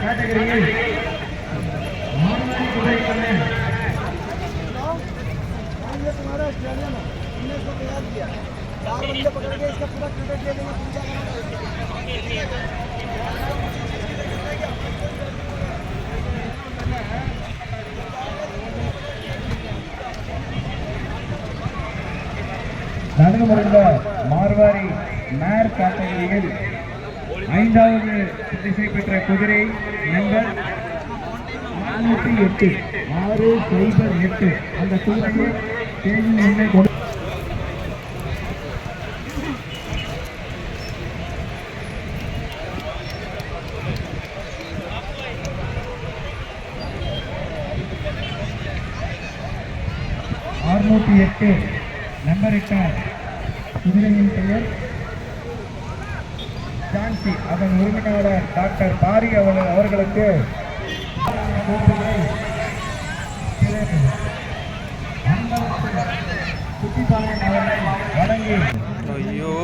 கேட்டகரியில் चार बंदे पकड़ के इसका पूरा क्रिकेट दे देंगे पूजा நடந்து முடிந்த மார்வாரி மேர் கேட்டகரியில் ஐந்தாவது திசை பெற்ற குதிரை நம்பர் நானூற்றி எட்டு. ஆறு சைபர் எட்டு. அந்த குதிரையை தேதி எண்ணை கொடு அறுநூற்றி எட்டு. நம்பர் இட்ட குதிரையின் பெயர் ஜான்சி. அதன் உரிமையாளர் டாக்டர் பாரி அவர்கள் அவர்களுக்கு கோப்பையை திரு அன்பரசு குட்டிப்பாளையம் அவர்கள் வழங்கி ஐயோ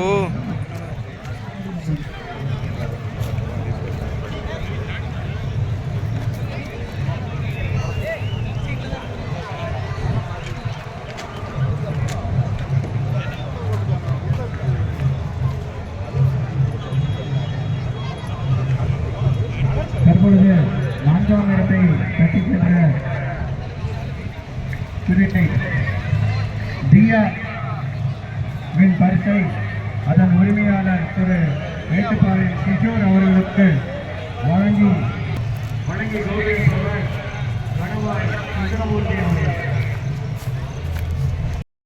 தற்பொழுது மூன்றாம் இடத்தை தட்டிச் சென்ற குதிரை தியா வின் பரிசை அதன் உரிமையாளர் திரு மேட்டுப்பாறை கிஷோர் அவர்களுக்கு வழங்கி வழங்கி கௌரவிப்பவர் கணவாய் கிருஷ்ணமூர்த்தி அவர்கள்.